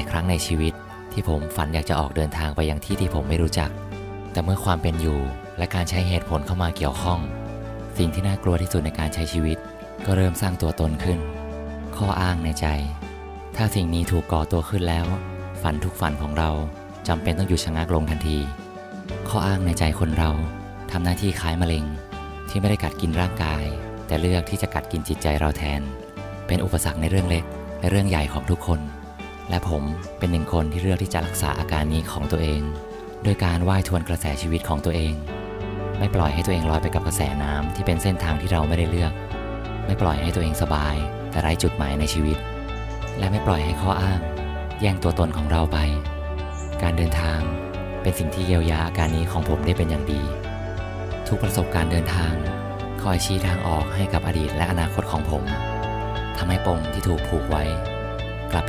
ายครั้งในชีวิต ที่ผมฝันอยากจะออกเดินทางไปยังที่ที่ผมไม่รู้จัก แต่เมื่อความเป็นอยู่และการใช้เหตุผลเข้ามาเกี่ยวข้อง สิ่งที่น่ากลัวที่สุดในการใช้ชีวิต ก็เริ่มสร้างตัวตนขึ้น ข้ออ้างในใจ ถ้าสิ่งนี้ถูกก่อตัวขึ้นแล้ว ฝันทุกฝันของเราจำเป็นต้องหยุดชะงักลงทันที ข้ออ้างในใจคนเราทำหน้าที่คล้ายมะเร็ง ที่ไม่ได้กัดกินร่างกาย แต่เลือกที่จะกัดกินจิตใจเราแทน เป็นอุปสรรคในเรื่องเล็กและเรื่องใหญ่ของทุกคน และผมเป็นหนึ่งคนที่เลือกที่จะรักษาอาการนี้ของตัวเอง โดยการว่ายทวนกระแสชีวิตของตัวเอง ไม่ปล่อยให้ตัวเองลอยไปกับกระแสน้ำที่เป็นเส้นทางที่เราไม่ได้เลือก ไม่ปล่อยให้ตัวเองสบาย แต่ไร้จุดหมายในชีวิต และไม่ปล่อยให้ข้ออ้าง แย่งตัวตนของเราไป การเดินทางเป็นสิ่งที่เยียวยาอาการนี้ของผมได้เป็นอย่างดี ทุกประสบการณ์เดินทาง คอยชี้ทางออกให้กับอดีตและอนาคตของผมทำให้ปมที่ถูกผูกไว้ กลับเป็น